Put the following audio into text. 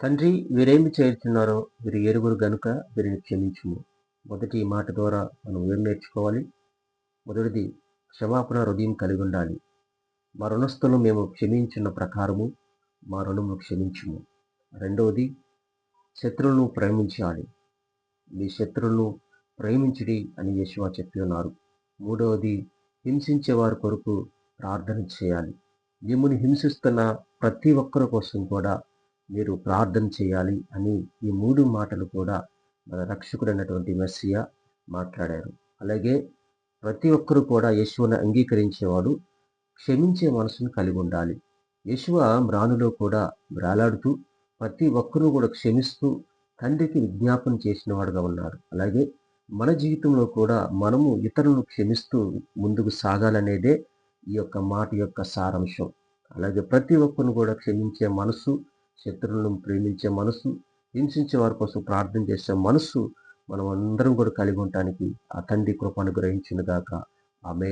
తండ్రి వీరేమి చేరుతున్నారో వీరు ఏరుగురు గనుక వీరిని క్షమించుము. మొదటి మాట ద్వారా మనం ఏం నేర్చుకోవాలి? మొదటిది క్షమాపణ హృదయం కలిగి ఉండాలి. మా రుణస్థులు మేము క్షమించిన ప్రకారము మా రుణము క్షమించుము. రెండవది శత్రువులను ప్రేమించాలి. మీ శత్రువులను ప్రేమించుడి అని యశువా చెప్పి ఉన్నారు మూడవది హింసించే వారి కొరకు ప్రార్థన చేయాలి. మిమ్మల్ని హింసిస్తున్న ప్రతి ఒక్కరి కోసం కూడా మీరు ప్రార్థన చేయాలి అని ఈ మూడు మాటలు కూడా మన రక్షకుడైనటువంటి అన్నటువంటి మెస్సియా మాట్లాడారు. అలాగే ప్రతి ఒక్కరూ కూడా యశువను అంగీకరించేవాడు క్షమించే మనసును కలిగి ఉండాలి. యశువ మ్రానులో కూడా బ్రాలాడుతూ ప్రతి ఒక్కరూ కూడా క్షమిస్తూ తండ్రికి విజ్ఞాపన చేసిన వాడుగా ఉన్నారు. అలాగే మన జీవితంలో కూడా మనము ఇతరులను క్షమిస్తూ ముందుకు సాగాలనేదే ఈ యొక్క మాట యొక్క సారాంశం. అలాగే ప్రతి ఒక్కరిని కూడా క్షమించే మనసు శత్రువులను ప్రేమించే మనసు హింసించే వారి కోసం ప్రార్థన చేసే మనసు మనం అందరం కూడా కలిగి ఉండటానికి ఆ తండ్రి కృప అనుగ్రహించిన గాక. ఆమె